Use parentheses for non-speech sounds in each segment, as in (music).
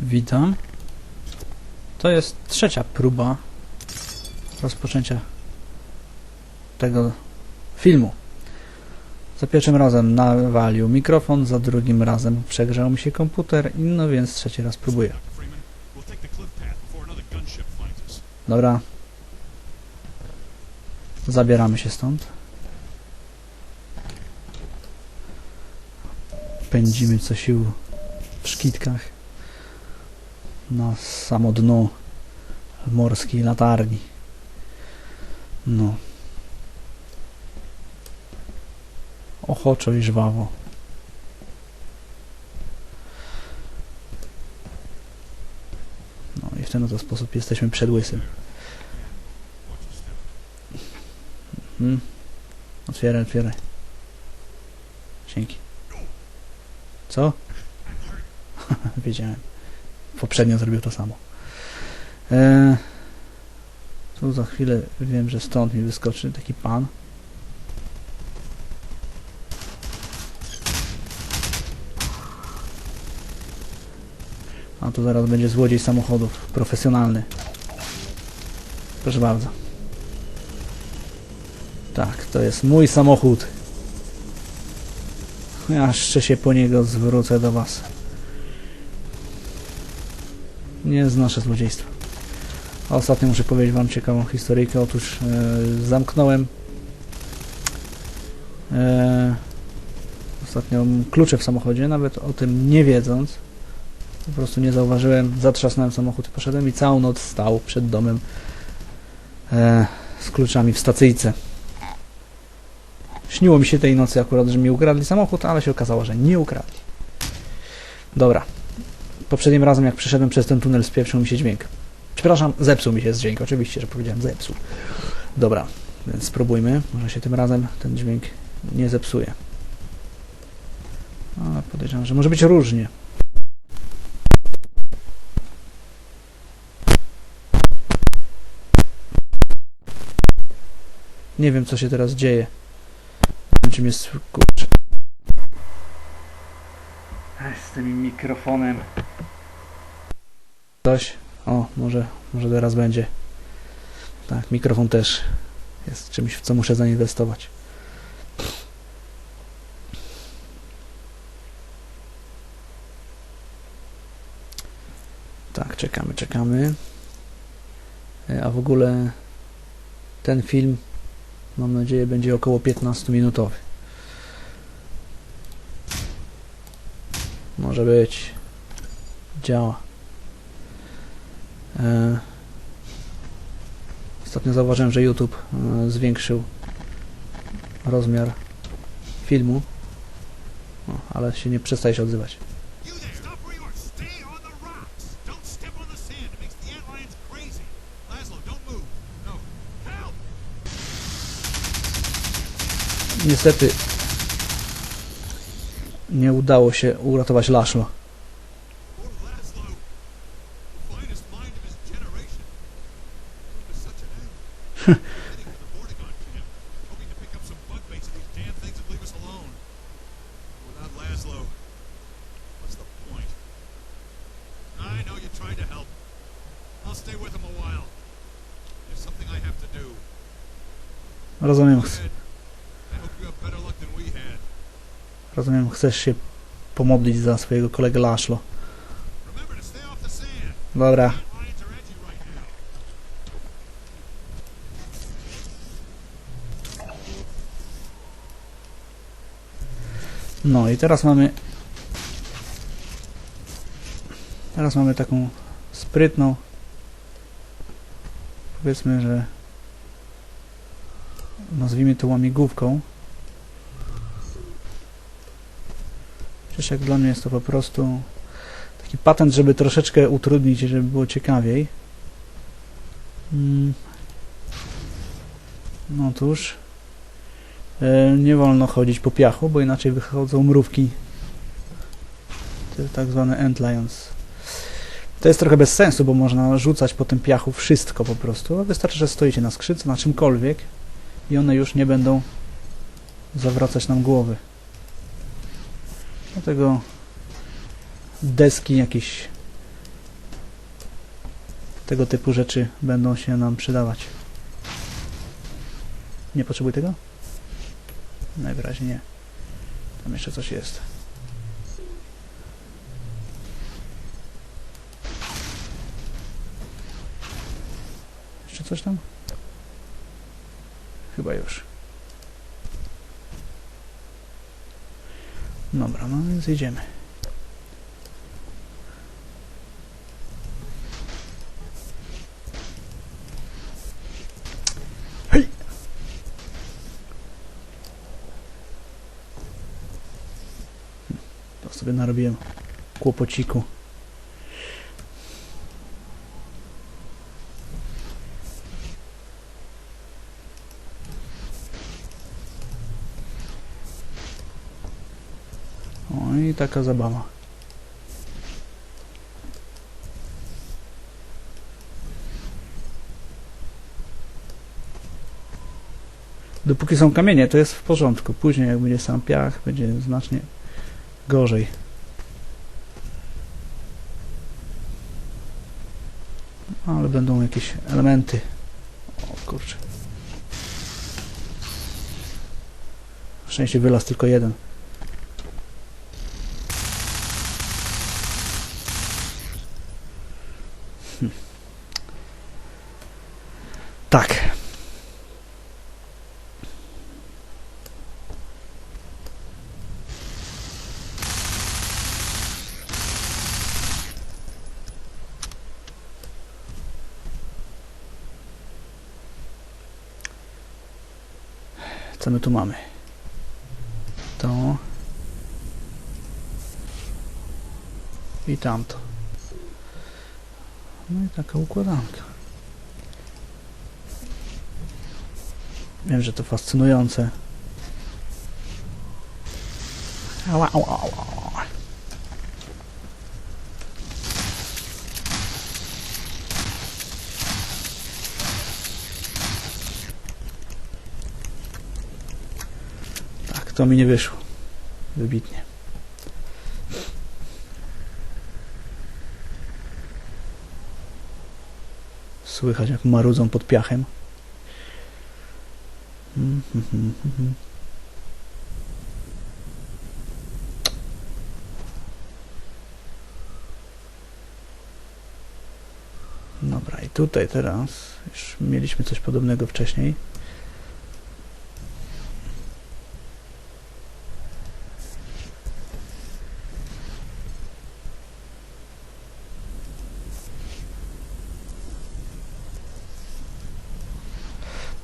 Witam. To jest trzecia próba rozpoczęcia tego filmu. Za pierwszym razem nawalił mikrofon, za drugim razem przegrzał mi się komputer, no więc trzeci raz próbuję. Dobra. Zabieramy się stąd. Pędzimy co sił w szkitkach na samo dno morskiej latarni. No. Ochoczo i żwawo. No i w ten oto sposób jesteśmy przed łysym. Hmm. Otwieraj, otwieraj. Dzięki. Co? (laughs) Wiedziałem. Poprzednio zrobił to samo. Eee, tu za chwilę wiem, że stąd mi wyskoczy taki pan. A tu zaraz będzie złodziej samochodów. Profesjonalny. Proszę bardzo. Tak, to jest mój samochód. Ja jeszcze się po niego zwrócę do was. Nie znoszę złodziejstwa. A ostatnio muszę powiedzieć wam ciekawą historyjkę. Otóż e, zamknąłem e, ostatnio klucze w samochodzie, nawet o tym nie wiedząc. Po prostu nie zauważyłem, zatrzasnąłem samochód i poszedłem i całą noc stał przed domem e, z kluczami w stacyjce. Śniło mi się tej nocy akurat, że mi ukradli samochód, ale się okazało, że nie ukradli. Dobra. Poprzednim razem, jak przeszedłem przez ten tunel, spieprzył mi się dźwięk. Przepraszam, zepsuł mi się dźwięk. Oczywiście, że powiedziałem zepsuł. Dobra, więc spróbujmy. Może się tym razem ten dźwięk nie zepsuje. Ale podejrzewam, że może być różnie. Nie wiem, co się teraz dzieje. Nie wiem, czym Z tym mikrofonem. Coś. O, może, może teraz będzie. Tak, mikrofon też jest czymś, w co muszę zainwestować. Tak, czekamy, czekamy. E, A w ogóle ten film Mam nadzieję, będzie około 15 minutowy. Może być. Działa. E... Ostatnio zauważyłem, że YouTube e, zwiększył rozmiar filmu. O, ale się nie przestaje się odzywać. You there! Stop where you are! Had. rozumiem, chcesz się pomodlić za swojego kolegę Laszlo. Dobra. No i teraz mamy teraz mamy taką sprytną powiedzmy, że nazwijmy to łamigłówką Przecież jak dla mnie jest to po prostu taki patent, żeby troszeczkę utrudnić, żeby było ciekawiej. Mm. No cóż. E, nie wolno chodzić po piachu, bo inaczej wychodzą mrówki. Te tak zwane antlions. To jest trochę bez sensu, bo można rzucać po tym piachu wszystko po prostu. Wystarczy, że stoicie na skrzydce, na czymkolwiek i one już nie będą zawracać nam głowy. Dlatego deski, jakieś Tego typu rzeczy będą się nam przydawać. Nie potrzebuj tego? Najwyraźniej nie. Tam jeszcze coś jest. Coś tam? Chyba już. Dobra, no więc idziemy. Hej! To sobie narobiłem kłopociku. O i taka zabawa. Dopóki są kamienie, to jest w porządku. Później, jak będzie sam piach, będzie znacznie gorzej. Ale będą jakieś elementy. O kurczę. Na szczęście wylazł tylko jeden. Tak. Co my tu mamy? To. I tamto. No i taka układanka. Wiem, że to fascynujące. Ała, ała, ała. Tak, to mi nie wyszło. Wybitnie. Słychać jak marudzą pod piachem. Dobra, i tutaj teraz już mieliśmy coś podobnego wcześniej.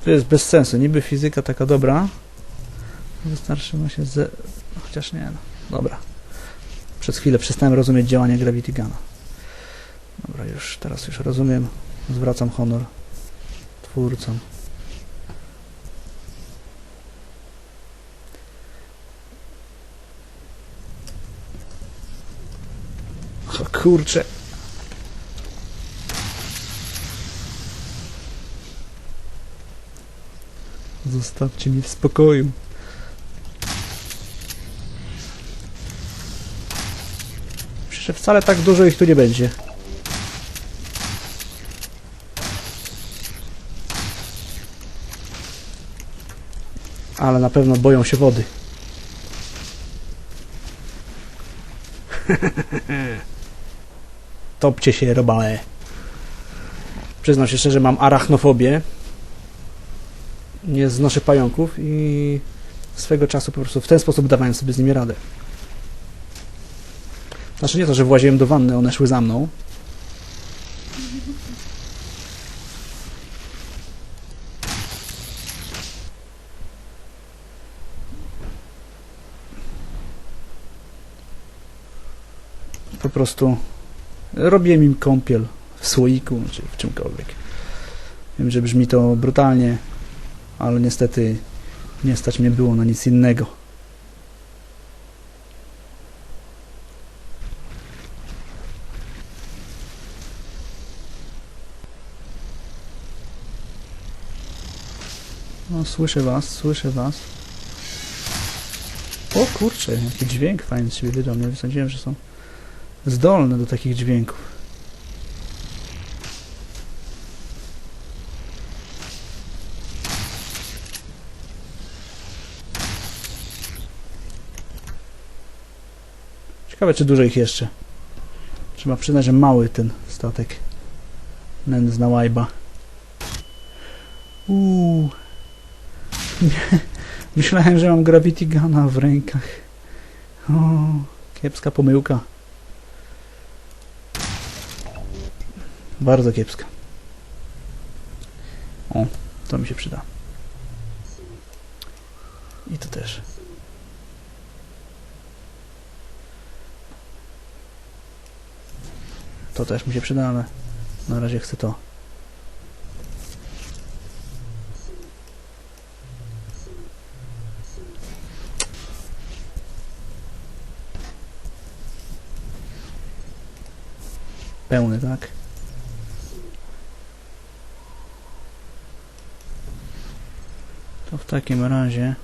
To jest bez sensu. Niby fizyka taka dobra. Wystarczy mu się ze... Chociaż nie no. Dobra. Przez chwilę przestałem rozumieć działanie Gravity Guna. Dobra, już teraz już rozumiem. Zwracam honor twórcom. Kurczę. Zostawcie mnie w spokoju. Przecież wcale tak dużo ich tu nie będzie. Ale na pewno boją się wody. (laughs) Topcie się, robale. Przyznam się szczerze, mam arachnofobię nie znoszę pająków i swego czasu po prostu w ten sposób dawałem sobie z nimi radę. Znaczy nie to, że właziłem do wanny, one szły za mną. Po prostu robiłem im kąpiel w słoiku czy w czymkolwiek. Wiem, że brzmi to brutalnie, ale niestety nie stać mnie było na nic innego. No, słyszę was, słyszę was. O kurczę, jaki dźwięk fajny z siebie wydał. Nie że są zdolne do takich dźwięków. Ciekawe, czy dużo ich jeszcze. Trzeba przyznać, że mały ten statek. Nędzna łajba. Uuu. (laughs) Myślałem, że mam Gravity Guna w rękach. O, kiepska pomyłka. Bardzo kiepska. O, to mi się przyda. I to też. To też mi się przyda, ale na razie chcę to. Pełny, tak? To w takim razie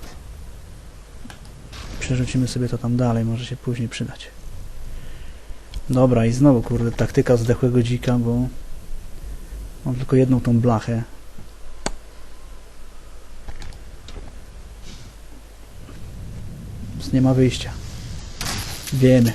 przerzucimy sobie to tam dalej, może się później przydać. Dobra, i znowu, kurde, taktyka zdechłego dzika, bo mam tylko jedną tą blachę. Więc nie ma wyjścia. Wiemy.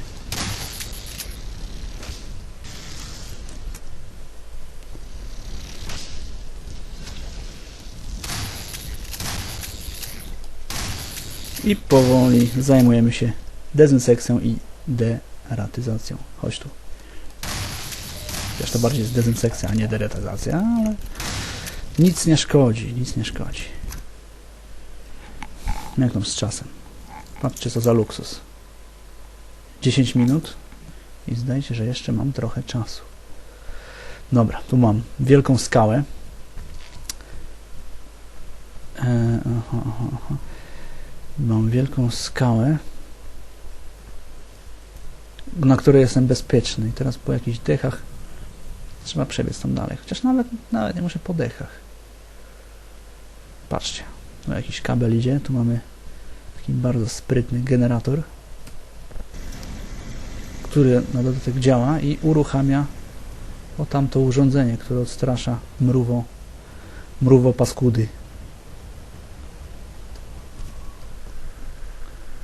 I powoli zajmujemy się dezynsekcją i deratyzacją. Chodź tu. Chociaż to bardziej jest dezynsekcja, a nie deratyzacja, ale nic nie szkodzi, nic nie szkodzi. Jak tam z czasem? Patrzcie co za luksus. 10 minut i zdaje się, że jeszcze mam trochę czasu. Dobra, tu mam wielką skałę. E, aha, aha, aha. Mam wielką skałę, na której jestem bezpieczny. I teraz po jakichś dechach trzeba przebiec tam dalej. Chociaż nawet, nawet nie muszę po dechach. Patrzcie, tu jakiś kabel idzie. Tu mamy taki bardzo sprytny generator, który na dodatek działa i uruchamia o tamto urządzenie, które odstrasza mruwo, mruwo paskudy.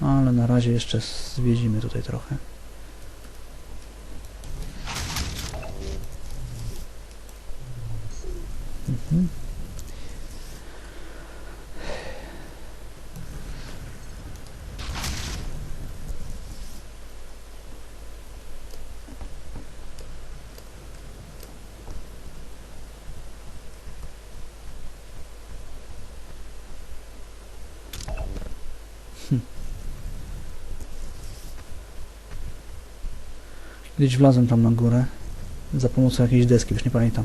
Ale na razie jeszcze zwiedzimy tutaj trochę. Kiedyś wlazłem tam na górę za pomocą jakiejś deski, już nie pamiętam.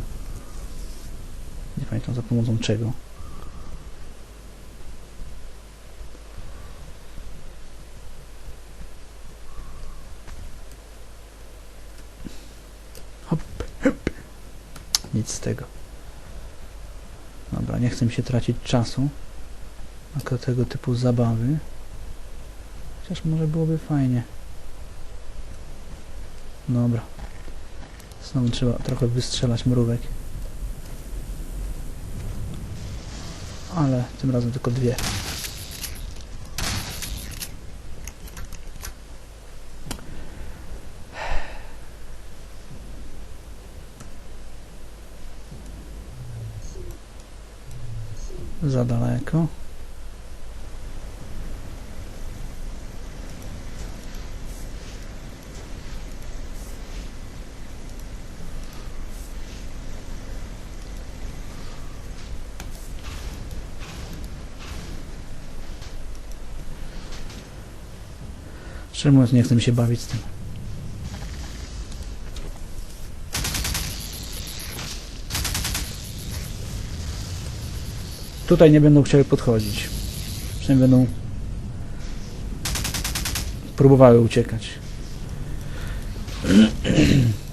Pamiętam za pomocą czego. Hop, hop. Nic z tego. Dobra, nie chcę mi się tracić czasu na tego typu zabawy. Chociaż może byłoby fajnie. Dobra. Znowu trzeba trochę wystrzelać mrówek. Ale tym razem tylko dwie. Za daleko. Szczerze mówiąc, nie chcę mi się bawić z tym. Tutaj nie będą chciały podchodzić. Przynajmniej będą próbowały uciekać. (clears throat)